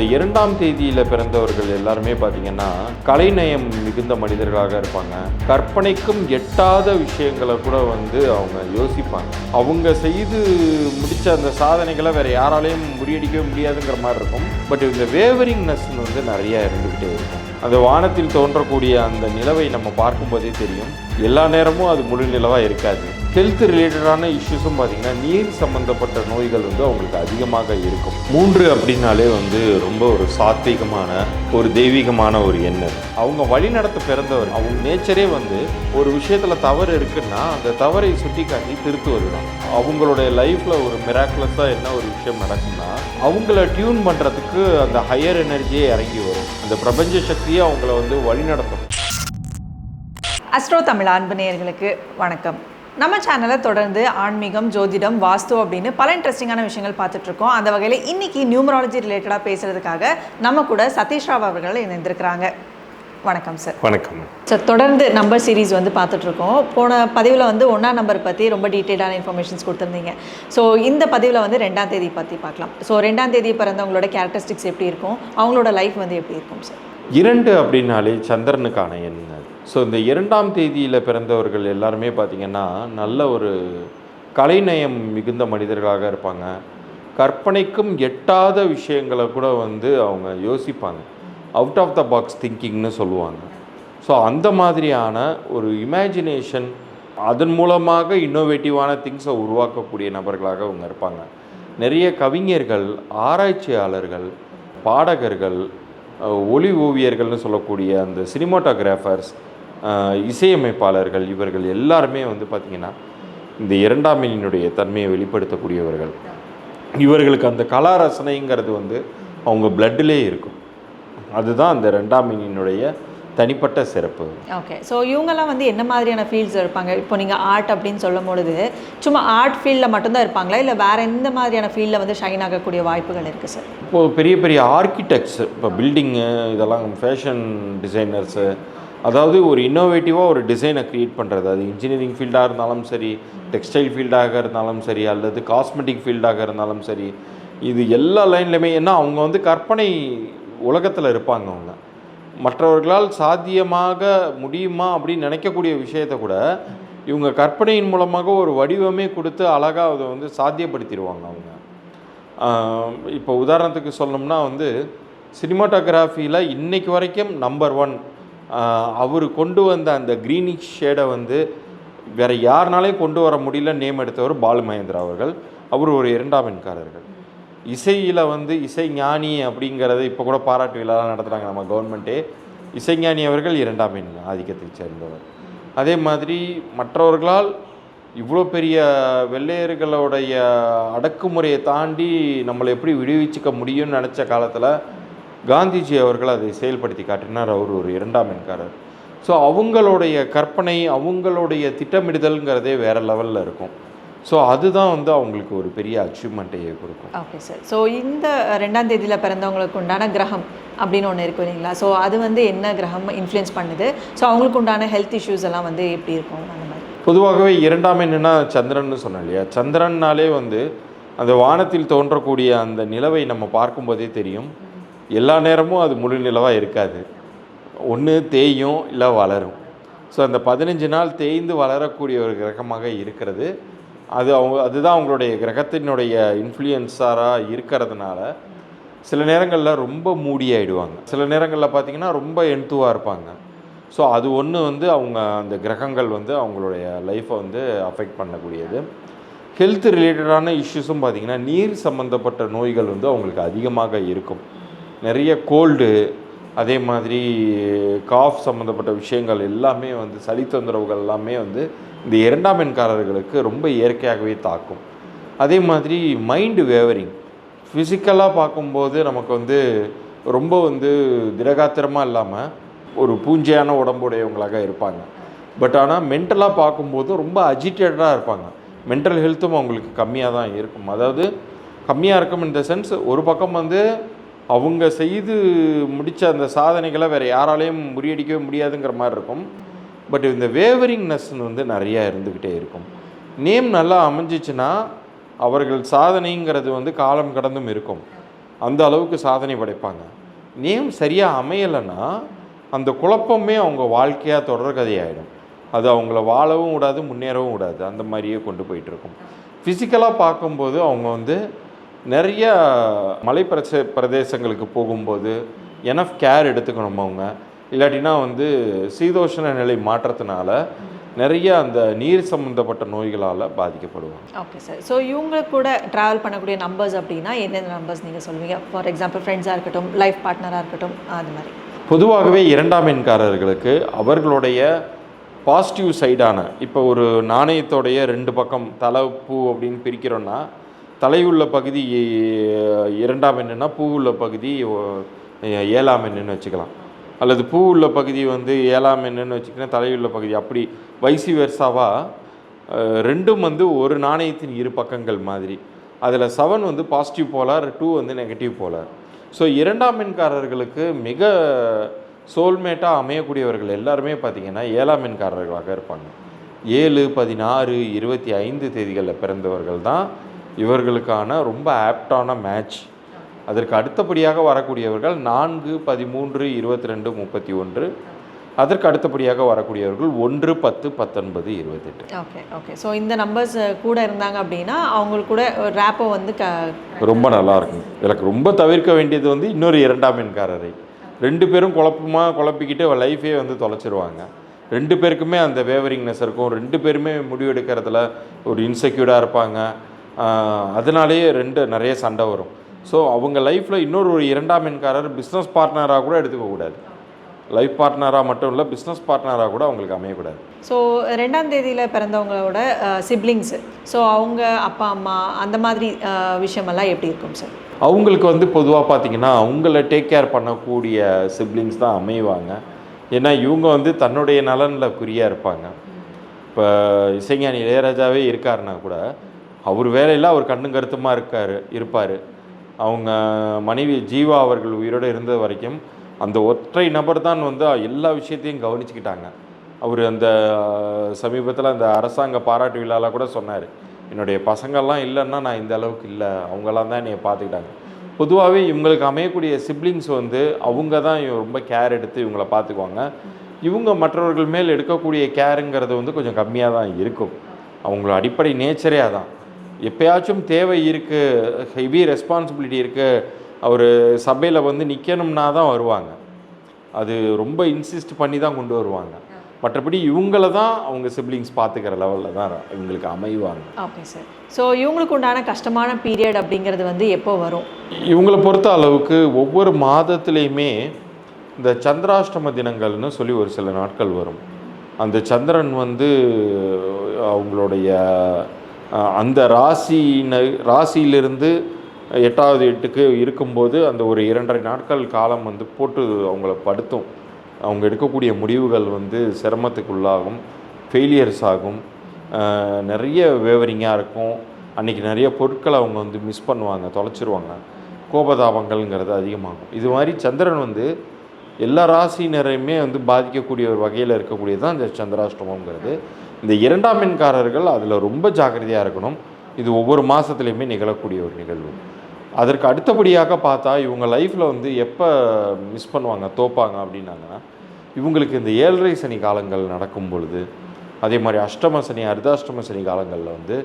இந்த இரண்டாம் தேதியில் பிறந்தவர்கள் எல்லாருமே பார்த்தீங்கன்னா கலைநயம் மிகுந்த மனிதர்களாக இருப்பாங்க. கற்பனைக்கும் எட்டாத விஷயங்களை கூட வந்து அவங்க யோசிப்பாங்க. அவங்க செய்து முடித்த அந்த சாதனைகளை வேற யாராலையும் முறியடிக்கவே முடியாதுங்கிற மாதிரி இருக்கும். பட் இந்த வேவரிங்னஸ் வந்து நிறைய இருந்துக்கிட்டே இருக்கும். அந்த வானத்தில் தோன்றக்கூடிய அந்த நிலவை நம்ம பார்க்கும்போதே தெரியும். எல்லா நேரமும் அது முழு நிலவாக இருக்காது. ஹெல்த் ரிலேட்டடான இஷ்யூஸும் பார்த்திங்கன்னா நீர் சம்மந்தப்பட்ட நோய்கள் வந்து அவங்களுக்கு அதிகமாக இருக்கும். மூன்று அப்படின்னாலே வந்து ரொம்ப ஒரு சாத்வீகமான ஒரு தெய்வீகமான ஒரு எண்ணம். அவங்க வழிநடத்த பிறந்தவர் அவங்க நேச்சரே வந்து ஒரு விஷயத்தில் தவறு இருக்குன்னா அந்த தவறை சுட்டி காட்டி திருத்துவது தான் அவங்களுடைய லைஃப்பில் ஒரு மிராக்குலஸாக என்ன ஒரு விஷயம் நடக்கும்னா அவங்கள டியூன் பண்ணுறதுக்கு அந்த ஹையர் எனர்ஜியே இறங்கி வரும். அந்த பிரபஞ்ச சக்தியை அவங்கள வந்து வழிநடத்தும் அஸ்ட்ரோ தமிழ் அன்பு நேயர்களுக்கு வணக்கம். நம்ம சேனலை தொடர்ந்து ஆன்மீகம் ஜோதிடம் வாஸ்து அப்படின்னு பல இன்ட்ரெஸ்டிங்கான விஷயங்கள் பார்த்துட்டு இருக்கோம் அந்த வகையில் இன்னைக்கு நியூமராலஜி ரிலேட்டடாக பேசுறதுக்காக நம்ம கூட சதீஷ் ராவ் அவர்கள் இணைந்திருக்கிறாங்க. வணக்கம் சார் வணக்கம். சார் தொடர்ந்து நம்பர் சீரிஸ் வந்து பார்த்துட்ருக்கோம். போன பதிவில் வந்து ஒன்றாம் நம்பர் பற்றி ரொம்ப டீட்டெயிலான இன்ஃபர்மேஷன்ஸ் கொடுத்துருந்தீங்க. ஸோ இந்த பதிவில் வந்து ரெண்டாம் தேதி பற்றி பார்க்கலாம். ஸோ ரெண்டாம் தேதி பிறந்தவங்களோட கேரக்டரிஸ்டிக்ஸ் எப்படி இருக்கும்? அவங்களோட லைஃப் வந்து எப்படி இருக்கும் சார் இரண்டு அப்படின்னாலே சந்திரனுக்கான அது ஸோ இந்த இரண்டாம் தேதியில் பிறந்தவர்கள் எல்லாருமே பார்த்திங்கன்னா நல்ல ஒரு கலைநயம் மிகுந்த மனிதர்களாக இருப்பாங்க. கற்பனைக்கும் எட்டாத விஷயங்களை கூட வந்து அவங்க யோசிப்பாங்க. அவுட் ஆஃப் த பாக்ஸ் திங்கிங்னு சொல்லுவாங்க. ஸோ அந்த மாதிரியான ஒரு இமேஜினேஷன் அதன் மூலமாக இன்னோவேட்டிவான திங்ஸை உருவாக்கக்கூடிய நபர்களாக அவங்க இருப்பாங்க. நிறைய கவிஞர்கள் ஆராய்ச்சியாளர்கள் பாடகர்கள் ஒளி ஓவியர்கள்னு சொல்லக்கூடிய அந்த சினிமாட்டோகிராஃபர்ஸ் இசையமைப்பாளர்கள் இவர்கள் எல்லாருமே வந்து பார்த்திங்கன்னா இந்த இரண்டாம் எண்ணினுடைய தன்மையை வெளிப்படுத்தக்கூடியவர்கள். இவர்களுக்கு அந்த கலா ரசனைங்கிறது வந்து அவங்க பிளட்டிலே இருக்கும். அதுதான் அந்த ரெண்டாம் எண்ணினுடைய தனிப்பட்ட சிறப்பு. ஓகே ஸோ இவங்கெல்லாம் வந்து என்ன மாதிரியான ஃபீல்ட்ஸ் இருப்பாங்க? இப்போ நீங்கள் ஆர்ட் அப்படின்னு சொல்லும் பொழுது சும்மா ஆர்ட் ஃபீல்டில் மட்டும்தான் இருப்பாங்களா? இல்லை வேறு எந்த மாதிரியான ஃபீல்டில் வந்து ஷைன் ஆகக்கூடிய வாய்ப்புகள் இருக்குது சார் இப்போது பெரிய பெரிய ஆர்கிடெக்ட்ஸ் இப்போ பில்டிங்கு இதெல்லாம் ஃபேஷன் டிசைனர்ஸு அதாவது ஒரு இன்னோவேட்டிவாக ஒரு டிசைனை க்ரியேட் பண்ணுறது அது இன்ஜினியரிங் ஃபீல்டாக இருந்தாலும் சரி டெக்ஸ்டைல் ஃபீல்டாக இருந்தாலும் சரி அல்லது காஸ்மெட்டிக் ஃபீல்டாக இருந்தாலும் சரி இது எல்லா லைன்லையுமே ஏன்னா அவங்க வந்து கற்பனை உலகத்தில் இருப்பாங்க அவங்க. மற்றவர்களால் சாத்தியமாக முடியுமா அப்படின்னு நினைக்கக்கூடிய விஷயத்த கூட இவங்க கற்பனையின் மூலமாக ஒரு வடிவமே கொடுத்து அழகாக அதை வந்து சாத்தியப்படுத்திடுவாங்க அவங்க. இப்போ உதாரணத்துக்கு சொல்லணும்னா வந்து சினிமாட்டோகிராஃபியில் இன்றைக்கு வரைக்கும் நம்பர் ஒன் அவர் கொண்டு வந்த அந்த க்ரீனிஷ் ஷேடை வந்து வேறு யாருனாலையும் கொண்டு வர முடியல நேம் எடுத்தவர் பாலு மகேந்திரா அவர்கள். அவர் ஒரு இரண்டாம் எண்காரர்கள். இசையில் வந்து இசை ஞானி அப்படிங்கிறத இப்போ கூட பாராட்டு விழாலாம் நடத்துகிறாங்க நம்ம கவர்மெண்ட்டே. இசைஞானி அவர்கள் இரண்டாம் எண் ஆதிக்கத்தைச் சேர்ந்தவர். அதே மாதிரி மற்றவர்களால் இவ்வளோ பெரிய வெள்ளையர்களுடைய அடக்குமுறையை தாண்டி நம்மளை எப்படி விடுவிச்சிக்க முடியும்னு நினச்ச காலத்தில் காந்திஜி அவர்கள் அதை செயல்படுத்தி காட்டினார். அவர் ஒரு இரண்டாம் எண்காரர். ஸோ அவங்களுடைய கற்பனை அவங்களுடைய திட்டமிடுதல்ங்கிறதே வேறு லெவலில் இருக்கும். ஸோ அதுதான் வந்து அவங்களுக்கு ஒரு பெரிய அச்சீவ்மெண்ட்டையே கொடுக்கும். ஓகே சார் ஸோ இந்த ரெண்டாம் தேதியில் பிறந்தவங்களுக்கு உண்டான கிரகம் அப்படின்னு ஒன்று இருக்கும் இல்லைங்களா? ஸோ அது வந்து என்ன கிரகம் இன்ஃப்ளூயன்ஸ் பண்ணுது? ஸோ அவங்களுக்கு உண்டான ஹெல்த் இஷ்யூஸ் எல்லாம் வந்து எப்படி இருக்கும்? அந்த மாதிரி. பொதுவாகவே இரண்டாம் என்னன்னா சந்திரன்னு சொன்னேன் இல்லையா? சந்திரன்னாலே வந்து அந்த வானத்தில் தோன்றக்கூடிய அந்த நிலவை நம்ம பார்க்கும்போதே தெரியும். எல்லா நேரமும் அது முழு நிலவாக இருக்காது. ஒன்று தேயும் இல்லை வளரும். ஸோ அந்த பதினஞ்சு நாள் தேய்ந்து வளரக்கூடிய ஒரு கிரகமாக இருக்கிறது. அது அவங்க அதுதான் அவங்களுடைய கிரகத்தினுடைய இன்ஃப்ளூயன்ஸாராக இருக்கிறதுனால சில நேரங்களில் ரொம்ப மூடியாயிடுவாங்க. சில நேரங்களில் பார்த்தீங்கன்னா ரொம்ப எண்துவாக இருப்பாங்க. ஸோ அது ஒன்று வந்து அவங்க அந்த கிரகங்கள் வந்து அவங்களுடைய லைஃப்பை வந்து அஃபெக்ட் பண்ணக்கூடியது. ஹெல்த் ரிலேட்டடான இஷ்யூஸும் பார்த்திங்கன்னா நீர் சம்மந்தப்பட்ட நோய்கள் வந்து அவங்களுக்கு அதிகமாக இருக்கும். நிறைய கோல்டு அதே மாதிரி காஃப் சம்மந்தப்பட்ட விஷயங்கள் எல்லாமே வந்து சளி தொந்தரவுகள் எல்லாமே வந்து இந்த இரண்டாம் எண்காரர்களுக்கு ரொம்ப இயற்கையாகவே தாக்கும். அதே மாதிரி மைண்டு வேவரிங் ஃபிசிக்கலாக பார்க்கும்போது நமக்கு வந்து ரொம்ப வந்து திடகாத்திரமாக இல்லாமல் ஒரு பூஞ்சையான உடம்புடையவங்களாக இருப்பாங்க. பட் ஆனால் மென்டலாக பார்க்கும்போது ரொம்ப அஜிட்டேட்டடாக இருப்பாங்க. மென்டல் ஹெல்த்தும் அவங்களுக்கு கம்மியாக தான் இருக்கும். அதாவது கம்மியாக இருக்கும் இந்த சென்ஸ் ஒரு பக்கம் வந்து அவங்க செய்து முடித்த அந்த சாதனைகளை வேறு யாராலையும் முறியடிக்கவே முடியாதுங்கிற மாதிரி இருக்கும். பட் இந்த வேவரிங்னஸ்ன்னு வந்து நிறையா இருந்துக்கிட்டே இருக்கும். நேம் நல்லா அமைஞ்சிச்சுன்னா அவர்கள் சாதனைங்கிறது வந்து காலம் கடந்தும் இருக்கும். அந்த அளவுக்கு சாதனை படைப்பாங்க. நேம் சரியாக அமையலைன்னா அந்த குழப்பமே அவங்க வாழ்க்கையாக தொடர்கதையாயிடும் அது அவங்கள வாழவும் விடாது முன்னேறவும் விடாது. அந்த மாதிரியே கொண்டு போயிட்டுருக்கும் ஃபிசிக்கலாக பார்க்கும்போது அவங்க வந்து நிறைய மலை பிரச பிரதேசங்களுக்கு போகும்போது எனஃப் கேர் எடுத்துக்கணும் அவங்க? இல்லாட்டினா வந்து சீதோஷண நிலை மாற்றத்தினால நிறைய அந்த நீர் சம்மந்தப்பட்ட நோய்களால் பாதிக்கப்படுவாங்க. ஓகே சார் ஸோ இவங்க கூட ட்ராவல் பண்ணக்கூடிய நம்பர்ஸ் அப்படின்னா எந்தெந்த நம்பர்ஸ் நீங்கள் சொல்லுவீங்க? ஃபார் எக்ஸாம்பிள் ஃப்ரெண்ட்ஸாக இருக்கட்டும் லைஃப் பார்ட்னராக இருக்கட்டும் அது மாதிரி. பொதுவாகவே இரண்டாம் எண்காரர்களுக்கு அவர்களுடைய பாசிட்டிவ் சைடான இப்போ ஒரு நாணயத்தோடைய ரெண்டு பக்கம் தலை பூ அப்படின்னு பிரிக்கிறோன்னா தலையுள்ள பகுதி இரண்டாம் எண்ணுன்னா பூ உள்ள பகுதி ஏழாம் எண்ணுன்னு வச்சுக்கலாம். அல்லது பூ உள்ள பகுதி வந்து ஏழாம் எண்ணுன்னு வச்சுக்கினா தலையுள்ள பகுதி. அப்படி வைசி வெர்சாவாக ரெண்டும் வந்து ஒரு நாணயத்தின் இரு பக்கங்கள் மாதிரி. அதில் செவன் வந்து பாசிட்டிவ் போலார் டூ வந்து நெகட்டிவ் போலார் ஸோ இரண்டாம் எண்காரர்களுக்கு மிக சோல்மேட்டாக அமையக்கூடியவர்கள் எல்லாருமே பார்த்திங்கன்னா ஏழாம் எண்காரர்களாக இருப்பாங்க. ஏழு பதினாறு இருபத்தி ஐந்து தேதிகளில் பிறந்தவர்கள் தான் இவர்களுக்கான ரொம்ப ஆப்டான மேட்ச். அதற்கு அடுத்தபடியாக வரக்கூடியவர்கள் நான்கு பதிமூன்று இருபத்தி ரெண்டு முப்பத்தி ஒன்று அதற்கு அடுத்தபடியாக வரக்கூடியவர்கள் ஒன்று பத்து பத்தொன்பது இருபத்தெட்டு. ஓகே ஓகே ஸோ இந்த நம்பர்ஸ் கூட இருந்தாங்க அப்படின்னா அவங்களுக்கு கூட ரேப்போ வந்து க ரொம்ப நல்லா இருக்கும். எனக்கு ரொம்ப தவிர்க்க வேண்டியது வந்து இன்னொரு இரண்டாம் எண்காரரை. ரெண்டு பேரும் குழப்பமாக குழப்பிக்கிட்டு லைஃபே வந்து தொலைச்சிருவாங்க. ரெண்டு பேருக்குமே அந்த வேவரிங்னஸ் இருக்கும். ரெண்டு பேருமே முடிவெடுக்கிறதுல ஒரு இன்செக்யூர்டாக இருப்பாங்க. அதனாலேயே ரெண்டு நிறைய சண்டை வரும். ஸோ அவங்க லைஃப்பில் இன்னொரு ஒரு இரண்டாம் எண்காரர் பிஸ்னஸ் பார்ட்னராக கூட எடுத்துக்கக்கூடாது லைஃப் பார்ட்னராக மட்டும் இல்லை பிஸ்னஸ் பார்ட்னராக கூட அவங்களுக்கு அமையக்கூடாது. ஸோ ரெண்டாம் தேதியில் பிறந்தவங்களோட சிப்ளிங்ஸு ஸோ அவங்க அப்பா அம்மா அந்த மாதிரி விஷயமெல்லாம் எப்படி இருக்கும் சார் அவங்களுக்கு வந்து பொதுவாக பார்த்தீங்கன்னா அவங்கள டேக் கேர் பண்ணக்கூடிய சிப்ளிங்ஸ் தான் அமைவாங்க. ஏன்னா இவங்க வந்து தன்னுடைய நலனில் குறியாக இருப்பாங்க. இப்போ இசைஞானி இளையராஜாவே இருக்காருன்னா கூட அவர் வேலையில் அவர் கண்ணும் கருத்துமாக இருக்கார் இருப்பார். அவங்க மனைவி ஜீவா அவர்கள் உயிரோடு இருந்த வரைக்கும் அந்த ஒற்றை நபர் தான் வந்து எல்லா விஷயத்தையும் கவனிச்சுக்கிட்டாங்க. அவர் அந்த சமீபத்தில் அந்த அரசாங்க பாராட்டு விழாவில் கூட சொன்னார். என்னுடைய பசங்கள்லாம் இல்லைன்னா நான் இந்த அளவுக்கு இல்லை. அவங்கெல்லாம் தான் என்னை பார்த்துக்கிட்டாங்க. பொதுவாகவே இவங்களுக்கு அமையக்கூடிய சிப்ளிங்ஸ் வந்து அவங்க தான் ரொம்ப கேர் எடுத்து இவங்கள பார்த்துக்குவாங்க. இவங்க மற்றவர்கள் மேல் எடுக்கக்கூடிய கேருங்கிறது வந்து கொஞ்சம் கம்மியாக தான் இருக்கும். அவங்களோட அடிப்படை நேச்சரே அதான். எப்பயாச்சும் தேவை இருக்குது ஹெவி ரெஸ்பான்சிபிலிட்டி இருக்குது அவர் சபையில் வந்து நிற்கணும்னா தான் வருவாங்க. அது ரொம்ப இன்சிஸ்ட் பண்ணி தான் கொண்டு வருவாங்க. மற்றபடி இவங்கள தான் அவங்க சிப்ளிங்ஸ் பார்த்துக்கிற லெவலில் தான் இவங்களுக்கு அமைவாங்க. ஓகே சார் ஸோ இவங்களுக்கு உண்டான கஷ்டமான பீரியட் அப்படிங்கிறது வந்து எப்போ வரும்? இவங்களை பொறுத்த அளவுக்கு ஒவ்வொரு மாதத்துலேயுமே இந்த சந்திராஷ்டம தினங்கள்னு சொல்லி ஒரு சில நாட்கள் வரும். அந்த சந்திரன் வந்து அவங்களுடைய அந்த ராசின ராசியிலிருந்து எட்டாவது எட்டுக்கு இருக்கும்போது அந்த ஒரு இரண்டரை நாட்கள் காலம் வந்து போட்டு அவங்கள படுத்தும். அவங்க எடுக்கக்கூடிய முடிவுகள் வந்து சிரமத்துக்குள்ளாகும் ஃபெயிலியர்ஸ் ஆகும். நிறைய வேவரிங்காக இருக்கும். அன்றைக்கி நிறைய பொருட்களை அவங்க வந்து மிஸ் பண்ணுவாங்க தொலைச்சிருவாங்க. கோபதாபங்கள்ங்கிறது அதிகமாகும். இது மாதிரி சந்திரன் வந்து எல்லா ராசினரையுமே வந்து பாதிக்கக்கூடிய ஒரு வகையில் இருக்கக்கூடியது தான் இந்த சந்திராஷ்டமங்கிறது இந்த இரண்டாம் எண்காரர்கள் அதில் ரொம்ப ஜாக்கிரதையாக இருக்கணும். இது ஒவ்வொரு மாதத்துலேயுமே நிகழக்கூடிய ஒரு நிகழ்வு. அதற்கு அடுத்தபடியாக பார்த்தா இவங்க லைஃப்பில் வந்து எப்போ மிஸ் பண்ணுவாங்க தோப்பாங்க அப்படின்னாங்கன்னா இவங்களுக்கு இந்த ஏழரை சனி காலங்கள் நடக்கும் பொழுது அதே மாதிரி அஷ்டம சனி அர்த்தாஷ்டம சனி காலங்களில் வந்து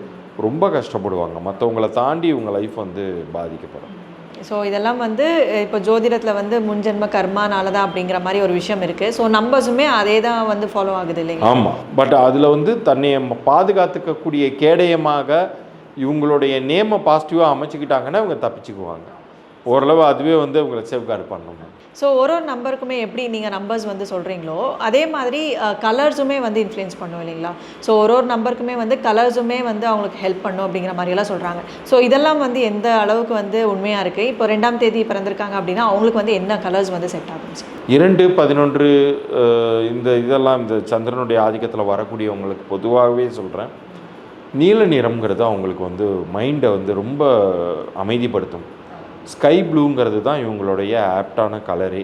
ரொம்ப கஷ்டப்படுவாங்க. மற்றவங்கள தாண்டி இவங்க லைஃப் வந்து பாதிக்கப்படும். ஸோ இதெல்லாம் வந்து இப்போ ஜோதிடத்தில் வந்து முன்ஜென்ம கர்மானால தான் அப்படிங்கிற மாதிரி ஒரு விஷயம் இருக்குது ஸோ நம்பர்ஸுமே அதே தான் வந்து ஃபாலோ ஆகுது இல்லைங்களா? ஆமாம் பட் அதில் வந்து தன்னை பாதுகாத்துக்கக்கூடிய கேடயமாக இவங்களுடைய நேமை பாசிட்டிவாக அமைச்சுக்கிட்டாங்கன்னா இவங்க தப்பிச்சுக்குவாங்க. ஓரளவு அதுவே வந்து அவங்கள சேஃப்கார்டு பண்ணணும். ஸோ ஒரு ஒரு நம்பருக்குமே எப்படி நீங்கள் நம்பர்ஸ் வந்து சொல்கிறீங்களோ அதே மாதிரி கலர்ஸுமே வந்து இன்ஃப்ளூயன்ஸ் பண்ணும் இல்லைங்களா? ஸோ ஒரு ஒரு நம்பருக்குமே வந்து கலர்ஸுமே வந்து அவங்களுக்கு ஹெல்ப் பண்ணும் அப்படிங்கிற மாதிரியெல்லாம் சொல்கிறாங்க ஸோ இதெல்லாம் வந்து எந்த அளவுக்கு வந்து உண்மையாக இருக்குது இப்போ ரெண்டாம் தேதி பிறந்திருக்காங்க அப்படின்னா அவங்களுக்கு வந்து என்ன கலர்ஸ் வந்து செட் ஆகும் இரண்டு பதினொன்று இந்த இதெல்லாம் இந்த சந்திரனுடைய ஆதிக்கத்தில் வரக்கூடியவங்களுக்கு பொதுவாகவே சொல்கிறேன் நீல நிறம்ங்கிறது அவங்களுக்கு வந்து மைண்டை வந்து ரொம்ப அமைதிப்படுத்தும். ஸ்கை ப்ளூங்கிறது தான் இவங்களுடைய ஆப்டான கலரே.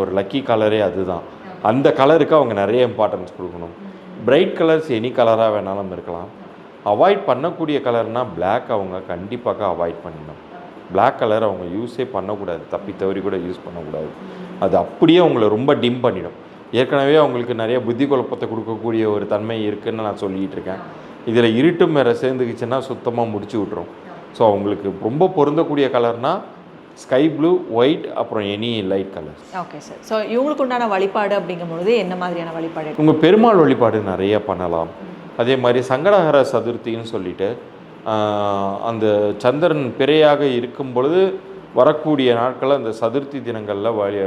ஒரு லக்கி கலரே அதுதான். அந்த கலருக்கு அவங்க நிறைய இம்பார்ட்டன்ஸ் கொடுக்கணும். பிரைட் கலர்ஸ் எனி கலராக வேணாலும் இருக்கலாம். அவாய்ட் பண்ணக்கூடிய கலர்னால் பிளாக் அவங்க கண்டிப்பாக அவாய்ட் பண்ணணும். பிளாக் கலர் அவங்க யூஸே பண்ணக்கூடாது. தப்பி தவறி கூட யூஸ் பண்ணக்கூடாது. அது அப்படியே அவங்கள ரொம்ப டிம் பண்ணிடும். ஏற்கனவே அவங்களுக்கு நிறைய புத்தி குழப்பத்தை கொடுக்கக்கூடிய ஒரு தன்மை இருக்குன்னு நான் சொல்லிகிட்டு இருக்கேன். இதில் இருட்டும் வேறு சேர்ந்துக்குச்சுன்னா சுத்தமாக முடிச்சு விட்ரும் ஸோ அவங்களுக்கு ரொம்ப பொருந்தக்கூடிய கலர்னால் ஸ்கை ப்ளூ ஒயிட் அப்புறம் any light colour. Okay sir so இவங்களுக்கு உண்டான வழிபாடு அப்படிங்கும்பொழுது என்ன மாதிரியான வழிபாடு? உங்கள் பெருமாள் வழிபாடு நிறைய பண்ணலாம். அதே மாதிரி சங்கடஹர சதுர்த்தின்னு சொல்லிட்டு அந்த சந்திரன் பிறையாக இருக்கும் பொழுது வரக்கூடிய நாட்களில் அந்த சதுர்த்தி தினங்களில் வழி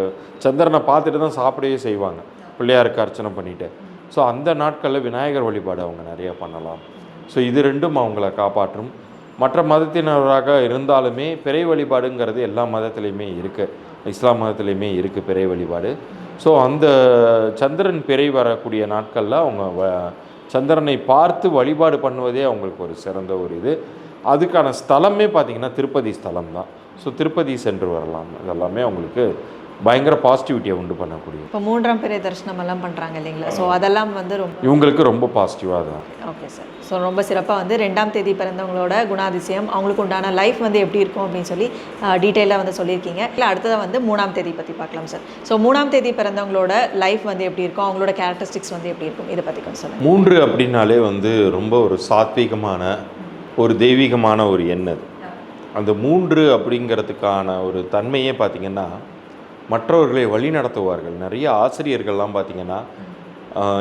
சந்திரனை பார்த்துட்டு தான் சாப்பிடவே செய்வாங்க. பிள்ளையாருக்கு அர்ச்சனை பண்ணிட்டு. ஸோ அந்த நாட்களில் விநாயகர் வழிபாடு அவங்க நிறைய பண்ணலாம். ஸோ இது ரெண்டும் அவங்கள காப்பாற்றும். மற்ற மதத்தினராக இருந்தாலுமே பிறை வழிபாடுங்கிறது எல்லா மதத்துலேயுமே இருக்குது இஸ்லாம் மதத்துலேயுமே இருக்குது பிறை வழிபாடு. ஸோ அந்த சந்திரன் பிறை வரக்கூடிய நாட்களில் அவங்க வ- சந்திரனை பார்த்து வழிபாடு பண்ணுவதே அவங்களுக்கு ஒரு சிறந்த ஒரு இது. அதுக்கான ஸ்தலமே பார்த்திங்கன்னா திருப்பதி ஸ்தலம் தான் ஸோ திருப்பதி சென்று வரலாம். இதெல்லாமே அவங்களுக்கு பயங்கர பாசிட்டிவிட்டியை உண்டு பண்ணக்கூடிய. இப்போ மூன்றாம் பிறை தரிசனம் எல்லாம் பண்ணுறாங்க இல்லைங்களா? ஸோ அதெல்லாம் வந்து ரொம்ப இவங்களுக்கு ரொம்ப பாசிட்டிவாக தான் ஓகே சார் ஸோ ரொம்ப சிறப்பாக வந்து ரெண்டாம் தேதி பிறந்தவங்களோட குணாதிசயம் அவங்களுக்கு உண்டான லைஃப் வந்து எப்படி இருக்கும் அப்படின்னு சொல்லி டீட்டெயிலாக வந்து சொல்லியிருக்கீங்க. இல்லை அடுத்ததாக வந்து மூணாம் தேதி பற்றி பார்க்கலாம் சார் ஸோ மூணாம் தேதி பிறந்தவங்களோட லைஃப் வந்து எப்படி இருக்கும்? அவங்களோட கேரக்டரிஸ்டிக்ஸ் வந்து எப்படி இருக்கும்? இதை பற்றி கொஞ்சம் சொல்லுங்கள் மூன்று அப்படின்னாலே வந்து ரொம்ப ஒரு சாத்வீகமான ஒரு தெய்வீகமான ஒரு எண்ணம் அந்த மூன்று அப்படிங்கிறதுக்கான ஒரு தன்மையே பார்த்திங்கன்னா மற்றவர்களை வழி நடத்துவார்கள். நிறைய ஆசிரியர்கள்லாம் பார்த்திங்கன்னா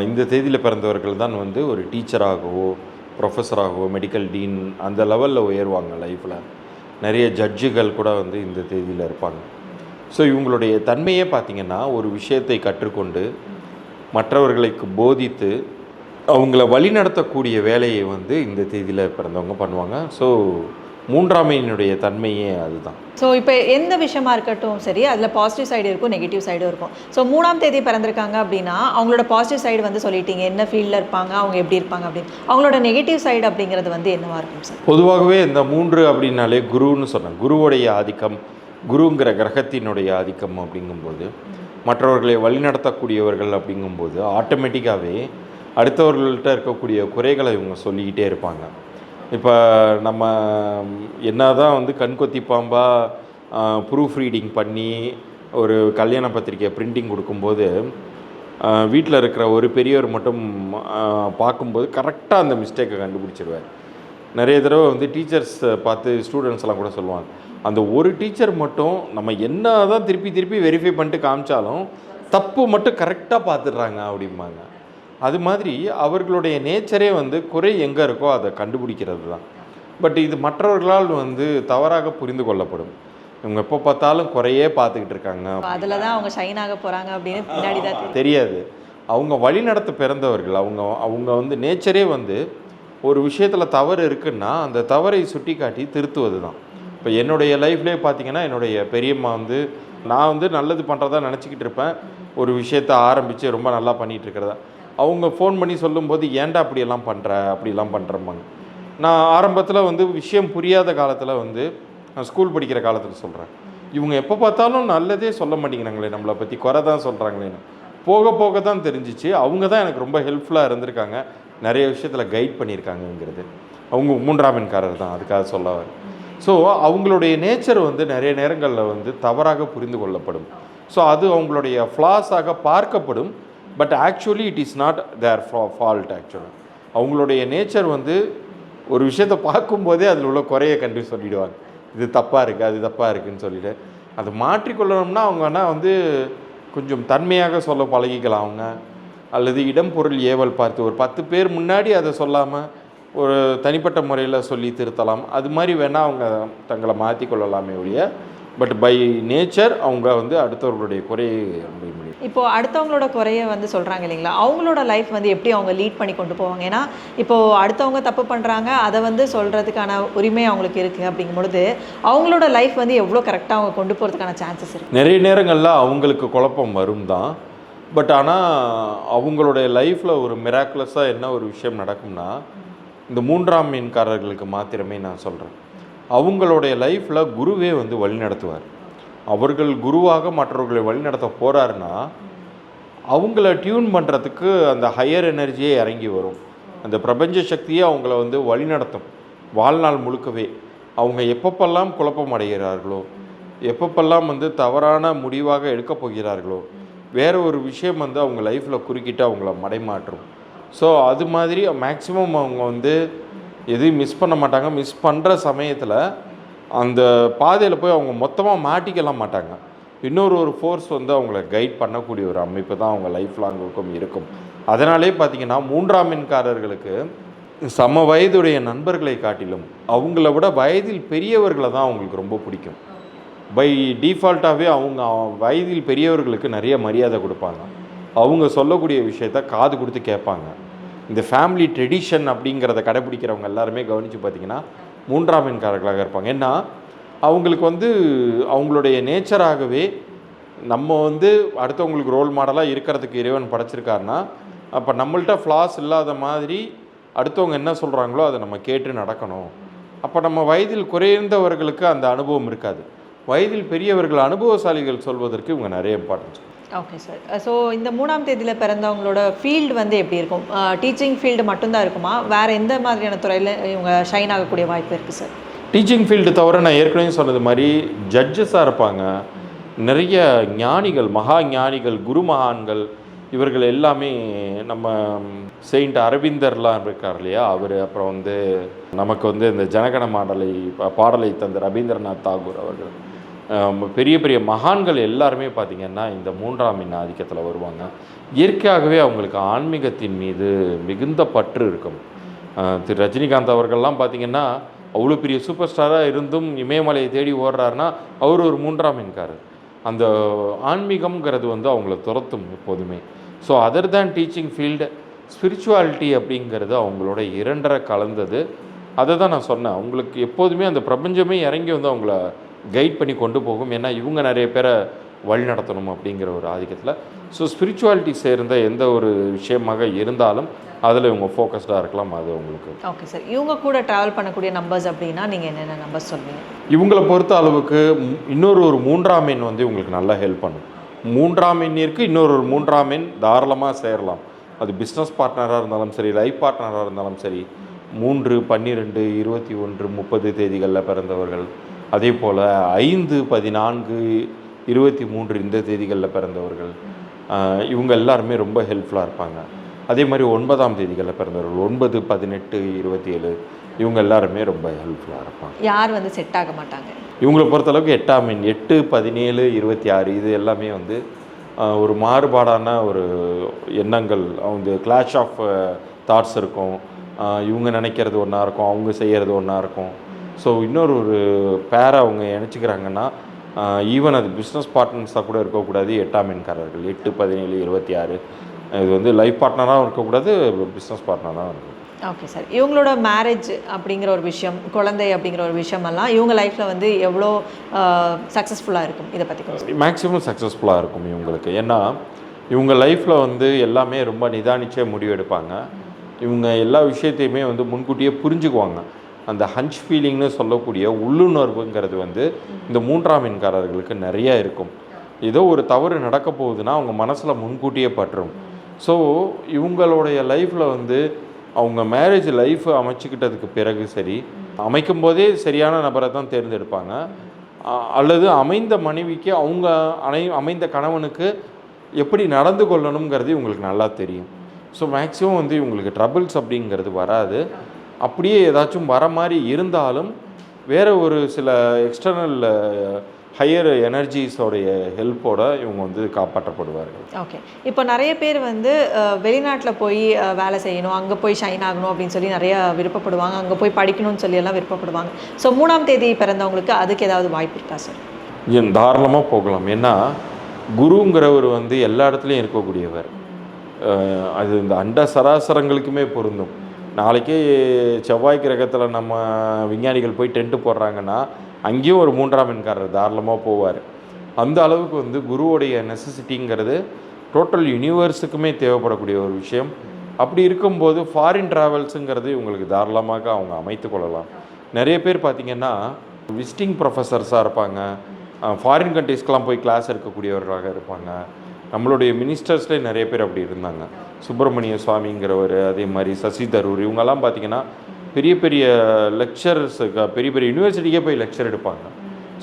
இந்த தேதியில் பிறந்தவர்கள் தான் வந்து ஒரு டீச்சராகவோ ப்ரொஃபஸராகவோ மெடிக்கல் டீன் அந்த லெவலில் உயர்வாங்க லைஃப்பில் நிறைய ஜட்ஜுகள் கூட வந்து இந்த தேதியில் இருப்பாங்க. ஸோ இவங்களுடைய தன்மையே பார்த்திங்கன்னா ஒரு விஷயத்தை கற்றுக்கொண்டு மற்றவர்களுக்கு போதித்து அவங்கள வழிநடத்தக்கூடிய வேலையை வந்து இந்த தேதியில் பிறந்தவங்க பண்ணுவாங்க. ஸோ மூன்றாமையினுடைய தன்மையே அதுதான். ஸோ இப்போ எந்த விஷயமா இருக்கட்டும் சரி அதில் பாசிட்டிவ் சைடு இருக்கும் நெகட்டிவ் சைடும் இருக்கும். ஸோ மூணாம் தேதி பிறந்திருக்காங்க அப்படின்னா அவங்களோட பாசிட்டிவ் சைடு வந்து சொல்லிட்டீங்க. என்ன ஃபீல்டில் இருப்பாங்க அவங்க எப்படி இருப்பாங்க அப்படின்னு. அவங்களோட நெகட்டிவ் சைடு அப்படிங்கிறது வந்து என்னவா இருக்கும் சார் பொதுவாகவே இந்த மூன்று அப்படின்னாலே குருன்னு சொன்னேன். குருவுடைய ஆதிக்கம் குருங்கிற கிரகத்தினுடைய ஆதிக்கம் அப்படிங்கும்போது மற்றவர்களை வழிநடத்தக்கூடியவர்கள் அப்படிங்கும்போது ஆட்டோமேட்டிக்காகவே அடுத்தவர்கள்ட்ட இருக்கக்கூடிய குறைகளை இவங்க சொல்லிக்கிட்டே இருப்பாங்க. இப்போ நம்ம என்ன தான் வந்து கண்கொத்தி பாம்பாக ப்ரூஃப் ரீடிங் பண்ணி ஒரு கல்யாண பத்திரிக்கை பிரிண்டிங் கொடுக்கும்போது வீட்டில் இருக்கிற ஒரு பெரியவர் மட்டும் பார்க்கும்போது கரெக்டாக அந்த மிஸ்டேக்கை கண்டுபிடிச்சிருவார். நிறைய தடவை வந்து டீச்சர்ஸ் பார்த்து ஸ்டூடெண்ட்ஸ் எல்லாம் கூட சொல்லுவாங்க அந்த ஒரு டீச்சர் மட்டும் நம்ம என்ன தான் திருப்பி திருப்பி வெரிஃபை பண்ணிட்டு காமிச்சாலும் தப்பு மட்டும் கரெக்டாக பார்த்துடுறாங்க அப்படிம்பாங்க. அது மாதிரி அவர்களுடைய நேச்சரே வந்து குறை எங்கே இருக்கோ அதை கண்டுபிடிக்கிறது தான். பட் இது மற்றவர்களால் வந்து தவறாக புரிந்து கொள்ளப்படும். இவங்க எப்போ பார்த்தாலும் குறையே பார்த்துக்கிட்டு இருக்காங்க. அதில் தான் அவங்க ஷைன் ஆக போகிறாங்க அப்படின்னு பின்னாடி தான் தெரியாது. அவங்க வழிநடத்த பிறந்தவர்கள் அவங்க அவங்க வந்து நேச்சரே வந்து ஒரு விஷயத்தில் தவறு இருக்குன்னா அந்த தவறை சுட்டி காட்டி திருத்துவது தான். இப்போ என்னுடைய லைஃப்லேயே பார்த்தீங்கன்னா என்னுடைய பெரியம்மா வந்து நான் வந்து நல்லது பண்ணுறதா நினச்சிக்கிட்டு இருப்பேன். ஒரு விஷயத்த ஆரம்பித்து ரொம்ப நல்லா பண்ணிகிட்டு இருக்கிறதா. அவங்க ஃபோன் பண்ணி சொல்லும்போது ஏன்டா அப்படியெல்லாம் பண்ணுற அப்படிலாம் பண்ணுறம்பாங்க நான் ஆரம்பத்தில் வந்து விஷயம் புரியாத காலத்தில் வந்து நான் ஸ்கூல் படிக்கிற காலத்தில் சொல்கிறேன் இவங்க எப்போ பார்த்தாலும் நல்லதே சொல்ல மாட்டேங்கிறாங்களே நம்மளை பற்றி குறை தான் சொல்கிறாங்களேன்னு போக போக தான் தெரிஞ்சிச்சு. அவங்க தான் எனக்கு ரொம்ப ஹெல்ப்ஃபுல்லாக இருந்திருக்காங்க. நிறைய விஷயத்தில் கைட் பண்ணியிருக்காங்கங்கிறது. அவங்க மூன்றாம் எண்காரர் தான் அதுக்காக சொல்ல ஸோ அவங்களுடைய நேச்சர் வந்து நிறைய நேரங்களில் வந்து தவறாக புரிந்து கொள்ளப்படும். ஸோ அது அவங்களுடைய ஃப்ளாஸாக பார்க்கப்படும். But actually it is not their fault ஆக்சுவலாக அவங்களுடைய நேச்சர் வந்து ஒரு விஷயத்தை பார்க்கும்போதே அதில் உள்ள குறைய கண்டு சொல்லிடுவாங்க. இது தப்பாக இருக்குது அது தப்பாக இருக்குதுன்னு சொல்லிட்டு. அதை மாற்றிக்கொள்ளணும்னா அவங்க வேணால் வந்து கொஞ்சம் தன்மையாக சொல்ல பழகிக்கலாம் அவங்க. அல்லது இடம் பொருள் ஏவல் பார்த்து ஒரு பத்து பேர் முன்னாடி அதை சொல்லாமல் ஒரு தனிப்பட்ட முறையில் சொல்லி திருத்தலாம். அது மாதிரி வேணால் அவங்க தங்களை மாற்றிக்கொள்ளலாமே ஒழிய பட் பை நேச்சர் அவங்க வந்து அடுத்தவர்களுடைய குறையை முடியும். இப்போ அடுத்தவங்களோட குறைய வந்து சொல்கிறாங்க இல்லைங்களா? அவங்களோட லைஃப் வந்து எப்படி அவங்க லீட் பண்ணி கொண்டு போவாங்க? ஏன்னா இப்போ அடுத்தவங்க தப்பு பண்ணுறாங்க அதை வந்து சொல்கிறதுக்கான உரிமை அவங்களுக்கு இருக்குது அப்படிங்கும் பொழுது அவங்களோட லைஃப் வந்து எவ்வளோ கரெக்டாக அவங்க கொண்டு போகிறதுக்கான சான்சஸ் இருக்குது நிறைய நேரங்களில் அவங்களுக்கு குழப்பம் வரும் தான் பட் ஆனால் அவங்களுடைய லைஃப்பில் ஒரு மிராக்குலஸாக என்ன ஒரு விஷயம் நடக்கும்னா இந்த மூன்றாம் மீன்காரர்களுக்கு மாத்திரமே நான் சொல்கிறேன் அவங்களுடைய லைஃப்பில் குருவே வந்து வழி நடத்துவார். அவர்கள் குருவாக மற்றவர்களை வழிநடத்த போகிறாருன்னா அவங்கள டியூன் பண்ணுறதுக்கு அந்த ஹையர் எனர்ஜியே இறங்கி வரும். அந்த பிரபஞ்ச சக்தியே அவங்கள வந்து வழி நடத்தும். வாழ்நாள் முழுக்கவே. அவங்க எப்பப்பெல்லாம் குழப்பம் அடைகிறார்களோ எப்பப்பெல்லாம் வந்து தவறான முடிவாக எடுக்கப் போகிறார்களோ வேற ஒரு விஷயம் வந்து அவங்க லைஃப்பில் குறுக்கிட்டு அவங்கள மடைமாற்றும். ஸோ அது மாதிரி மேக்ஸிமம் அவங்க வந்து எதையும் மிஸ் பண்ண மாட்டாங்க. மிஸ் பண்ணுற சமயத்தில் அந்த பாதையில் போய் அவங்க மொத்தமாக மாட்டிக்கலாம் மாட்டாங்க. இன்னொரு ஒரு ஃபோர்ஸ் வந்து அவங்கள கைட் பண்ணக்கூடிய ஒரு அமைப்பு தான் அவங்க லைஃப் லாங்குக்கும் இருக்கும். அதனாலே பார்த்தீங்கன்னா மூன்றாம் மின்காரர்களுக்கு சம வயதுடைய நண்பர்களை காட்டிலும் அவங்கள விட வயதில் பெரியவர்களை தான் அவங்களுக்கு ரொம்ப பிடிக்கும். பை டிஃபால்ட்டாகவே அவங்க வயதில் பெரியவர்களுக்கு நிறைய மரியாதை கொடுப்பாங்க. அவங்க சொல்லக்கூடிய விஷயத்த காது கொடுத்து கேட்பாங்க. இந்த ஃபேமிலி ட்ரெடிஷன் அப்படிங்கிறத கடைப்பிடிக்கிறவங்க எல்லாருமே கவனித்து பார்த்தீங்கன்னா மூன்றாம் எண்காரர்களாக இருப்பாங்க. ஏன்னா அவங்களுக்கு வந்து அவங்களுடைய நேச்சராகவே நம்ம வந்து அடுத்தவங்களுக்கு ரோல் மாடலாக இருக்கிறதுக்கு இறைவன் படைச்சிருக்காருன்னா அப்போ நம்மள்ட்ட ஃப்ளாஸ் இல்லாத மாதிரி அடுத்தவங்க என்ன சொல்கிறாங்களோ அதை நம்ம கேட்டு நடக்கணும். அப்போ நம்ம வயதில் குறைந்தவர்களுக்கு அந்த அனுபவம் இருக்காது. வயதில் பெரியவர்கள் அனுபவசாலிகள் சொல்வதற்கு இவங்க நிறைய இம்பார்ட்டன்ஸ் ஓகே சார் ஸோ இந்த மூணாம் தேதியில் பிறந்தவங்களோட ஃபீல்டு வந்து எப்படி இருக்கும்? Uh, டீச்சிங் ஃபீல்டு மட்டும்தான் இருக்குமா? வேறு எந்த மாதிரியான துறையில் இவங்க ஷைன் ஆகக்கூடிய வாய்ப்பு இருக்குது சார் டீச்சிங் ஃபீல்டு தவிர நான் ஏற்கனவே சொன்னது மாதிரி ஜட்ஜஸாக இருப்பாங்க. நிறைய ஞானிகள் மகா ஞானிகள் குரு மகான்கள் இவர்கள் எல்லாமே நம்ம செயின்ட் அரவிந்தர்லாம் இருக்கார் இல்லையா? அவர் அப்புறம் வந்து நமக்கு வந்து இந்த ஜனகண மாடலை பா- பாடலை தந்த ரவீந்திரநாத் தாகூர் அவர்கள். பெரிய பெரிய மகான்கள் எல்லாருமே பார்த்திங்கன்னா இந்த மூன்றாம் எண் ஆதிக்கத்தில் வருவாங்க. இயற்கையாகவே அவங்களுக்கு ஆன்மீகத்தின் மீது மிகுந்த பற்று இருக்கும். திரு ரஜினிகாந்த் அவர்கள்லாம் பார்த்திங்கன்னா அவ்வளோ பெரிய சூப்பர் ஸ்டாராக இருந்தும் இமயமலையை தேடி ஓடுறாருன்னா அவர் ஒரு மூன்றாம் எண்காரர் அந்த ஆன்மீகம்ங்கிறது வந்து அவங்கள துரத்தும் எப்போதுமே. So other than teaching field spirituality அப்படிங்கிறது அவங்களோட இரண்டரை கலந்தது. அதை தான் நான் சொன்னேன். அவங்களுக்கு எப்போதுமே அந்த பிரபஞ்சமே இறங்கி வந்து அவங்கள கைட் பண்ணி கொண்டு போகும். ஏன்னா இவங்க நிறைய பேரை வழி நடத்தணும் அப்படிங்கிற ஒரு ஆதிக்கத்தில். ஸோ ஸ்பிரிச்சுவாலிட்டி சேர்ந்த எந்த ஒரு விஷயமாக இருந்தாலும் அதில் இவங்க ஃபோக்கஸ்டாக இருக்கலாம். அது உங்களுக்கு ஓகே சார் இவங்க கூட ட்ராவல் பண்ணக்கூடிய நம்பர்ஸ் அப்படின்னா நீங்கள் என்னென்ன நம்பர்ஸ் சொல்வீங்க? இவங்களை பொறுத்த அளவுக்கு இன்னொரு ஒரு மூன்றாம் எண் வந்து இவங்களுக்கு நல்லா ஹெல்ப் பண்ணும். மூன்றாம் எண்ணிற்கு இன்னொரு ஒரு மூன்றாம் எண் தாராளமாக சேரலாம். அது பிஸ்னஸ் பார்ட்னராக இருந்தாலும் சரி லைஃப் பார்ட்னராக இருந்தாலும் சரி மூன்று பன்னிரெண்டு இருபத்தி ஒன்று முப்பது தேதிகளில் பிறந்தவர்கள் அதே போல் ஐந்து பதினான்கு இருபத்தி மூன்று இந்த தேதிகளில் பிறந்தவர்கள் இவங்க எல்லாருமே ரொம்ப ஹெல்ப்ஃபுல்லாக இருப்பாங்க. அதே மாதிரி ஒன்பதாம் தேதிகளில் பிறந்தவர்கள் ஒன்பது பதினெட்டு இருபத்தி ஏழு இவங்க எல்லாருமே ரொம்ப ஹெல்ப்ஃபுல்லாக இருப்பாங்க. யார் வந்து செட் ஆக மாட்டாங்க? இவங்களை பொறுத்தளவுக்கு எட்டாம் எண் எட்டு பதினேழு இருபத்தி ஆறு இது எல்லாமே வந்து ஒரு மாறுபாடான ஒரு எண்ணங்கள் அவங்க கிளாஷ் ஆஃப் தாட்ஸ் இருக்கும். இவங்க நினைக்கிறது ஒன்றா இருக்கும் அவங்க செய்கிறது ஒன்றா இருக்கும். ஸோ இன்னொரு ஒரு பேரை அவங்க நினச்சிக்கிறாங்கன்னா ஈவன் அது பிஸ்னஸ் பார்ட்னர்ஸாக கூட இருக்கக்கூடாது. எட்டாம் எண்காரர்கள் எட்டு பதினேழு இருபத்தி ஆறு. இது வந்து லைஃப் பார்ட்னராகவும் இருக்கக்கூடாது பிஸ்னஸ் பார்ட்னராகவும் இருக்கும் ஓகே சார் இவங்களோட மேரேஜ் அப்படிங்கிற ஒரு விஷயம் குழந்தை அப்படிங்கிற ஒரு விஷயமெல்லாம் இவங்க லைஃப்பில் வந்து எவ்வளோ சக்ஸஸ்ஃபுல்லாக இருக்கும்? இதை பற்றி மேக்ஸிமம் சக்ஸஸ்ஃபுல்லாக இருக்கும் இவங்களுக்கு. ஏன்னா இவங்க லைஃப்பில் வந்து எல்லாமே ரொம்ப நிதானிச்சே முடிவெடுப்பாங்க. இவங்க எல்லா விஷயத்தையுமே வந்து முன்கூட்டியே புரிஞ்சுக்குவாங்க. அந்த ஹஞ்ச் ஃபீலிங்னு சொல்லக்கூடிய உள்ளுணர்வுங்கிறது வந்து இந்த மூன்றாம் எண்காரர்களுக்கு நிறைய இருக்கும். ஏதோ ஒரு தவறு நடக்க போகுதுன்னா அவங்க மனசில் முன்கூட்டியே பற்றும் ஸோ இவங்களுடைய லைஃப்பில் வந்து அவங்க மேரேஜ் லைஃப் அமைச்சிக்கிட்டதுக்கு பிறகு சரி அமைக்கும் போதே சரியான நபரை தான் தேர்ந்தெடுப்பாங்க. அல்லது அமைந்த மனைவிக்கு அவங்க அனை அமைந்த கணவனுக்கு எப்படி நடந்து கொள்ளணுங்கிறது இவங்களுக்கு நல்லா தெரியும். ஸோ மேக்ஸிமம் வந்து இவங்களுக்கு ட்ரபிள்ஸ் அப்படிங்கிறது வராது. அப்படியே ஏதாச்சும் வர மாதிரி இருந்தாலும் வேற ஒரு சில எக்ஸ்டர்னல் ஹையர் எனர்ஜிஸோடைய ஹெல்ப்போட இவங்க வந்து காப்பாற்றப்படுவார்கள். ஓகே இப்போ நிறைய பேர் வந்து வெளிநாட்டில் போய் வேலை செய்யணும் அங்கே போய் ஷைன் ஆகணும் அப்படின்னு சொல்லி நிறைய விருப்பப்படுவாங்க. அங்கே போய் படிக்கணும்னு சொல்லி எல்லாம் விருப்பப்படுவாங்க. ஸோ மூணாம் தேதி பிறந்தவங்களுக்கு அதுக்கு ஏதாவது வாய்ப்பு இருக்கா சார் தாராளமாக போகலாம். ஏன்னா குருங்கிறவர் வந்து எல்லா இடத்துலையும் இருக்கக்கூடியவர். அது இந்த அண்ட சராசரங்களுக்குமே பொருந்தும். நாளைக்கே செவ்வாய் கிரகத்தில் நம்ம விஞ்ஞானிகள் போய் டென்ட்டு போடுறாங்கன்னா அங்கேயும் ஒரு மூன்றாம் எண்காரர் தாராளமாக போவார். அந்த அளவுக்கு வந்து குருவுடைய நெசசிட்டிங்கிறது டோட்டல் யூனிவர்ஸுக்குமே தேவைப்படக்கூடிய ஒரு விஷயம். அப்படி இருக்கும்போது ஃபாரின் ட்ராவல்ஸுங்கிறது இவங்களுக்கு தாராளமாக அவங்க அமைத்து கொள்ளலாம். நிறைய பேர் பார்த்திங்கன்னா விசிட்டிங் ப்ரொஃபஸர்ஸாக இருப்பாங்க. ஃபாரின் கண்ட்ரீஸ்க்கெலாம் போய் கிளாஸ் எடுக்கக்கூடியவர்களாக இருப்பாங்க. நம்மளுடைய மினிஸ்டர்ஸ்லேயே நிறைய பேர் அப்படி இருந்தாங்க. சுப்பிரமணிய சுவாமிங்கிறவர் அதே மாதிரி சசி தரூர் இவங்கெல்லாம் பார்த்தீங்கன்னா பெரிய பெரிய லெக்சர்ஸ் பெரிய பெரிய யூனிவர்சிட்டிக்கே போய் லெக்சர் எடுப்பாங்க.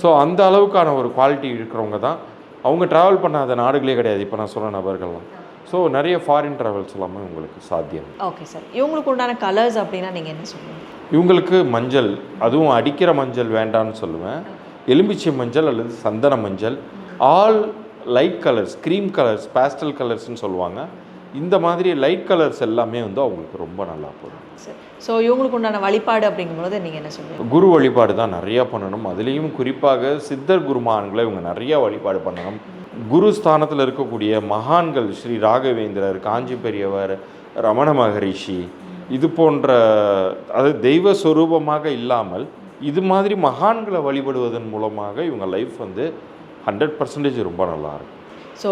ஸோ அந்த அளவுக்கான ஒரு குவாலிட்டி இருக்கிறவங்க தான். அவங்க ட்ராவல் பண்ணாத நாடுகளே கிடையாது. இப்போ நான் சொன்ன நபர்கள்லாம். ஸோ நிறைய ஃபாரின் ட்ராவல்ஸ் எல்லாமே உங்களுக்கு சாத்தியம். ஓகே சார் இவங்களுக்கு உண்டான கலர்ஸ் அப்படின்னா நீங்கள் என்ன சொல்லுவீங்க? இவங்களுக்கு மஞ்சள் அதுவும் அடிக்கிற மஞ்சள் வேண்டாம்னு சொல்லுவேன். எலும்பிச்சை மஞ்சள் அல்லது சந்தன மஞ்சள். All light colours cream colours pastel கலர்ஸ்னு சொல்லுவாங்க. இந்த மாதிரி லைட் கலர்ஸ் எல்லாமே வந்து அவங்களுக்கு ரொம்ப நல்லா போகும் ஸோ இவங்களுக்கு உண்டான வழிபாடு அப்படிங்கும்போது நீங்கள் என்ன சொல்லுவீங்க குரு வழிபாடு தான் நிறையா பண்ணணும். அதுலேயும் குறிப்பாக சித்தர் குருமான்களை இவங்க நிறையா வழிபாடு பண்ணணும். குரு ஸ்தானத்தில் இருக்கக்கூடிய மகான்கள் ஸ்ரீ ராகவேந்திரர் காஞ்சி பெரியவர் ரமண மகரிஷி இது போன்ற அது தெய்வ சொரூபமாக இல்லாமல் இது மாதிரி மகான்களை வழிபடுவதன் மூலமாக இவங்க லைஃப் வந்து ஹண்ட்ரட் பர்சன்டேஜ் ரொம்ப நல்லா இருக்கும் ஸோ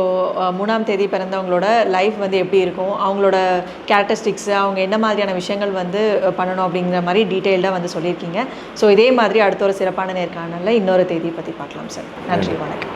மூணாம் தேதி பிறந்தவங்களோட லைஃப் வந்து எப்படி இருக்கும்? அவங்களோட கேரக்டரிஸ்டிக்ஸு அவங்க என்ன மாதிரியான விஷயங்கள் வந்து பண்ணணும் அப்படிங்கிற மாதிரி டீட்டெயில்டாக வந்து சொல்லியிருக்கீங்க. ஸோ இதே மாதிரி அடுத்த ஒரு சிறப்பான நேர்காணலில் இன்னொரு தேதியை பற்றி பார்க்கலாம் சார் நன்றி. வணக்கம்.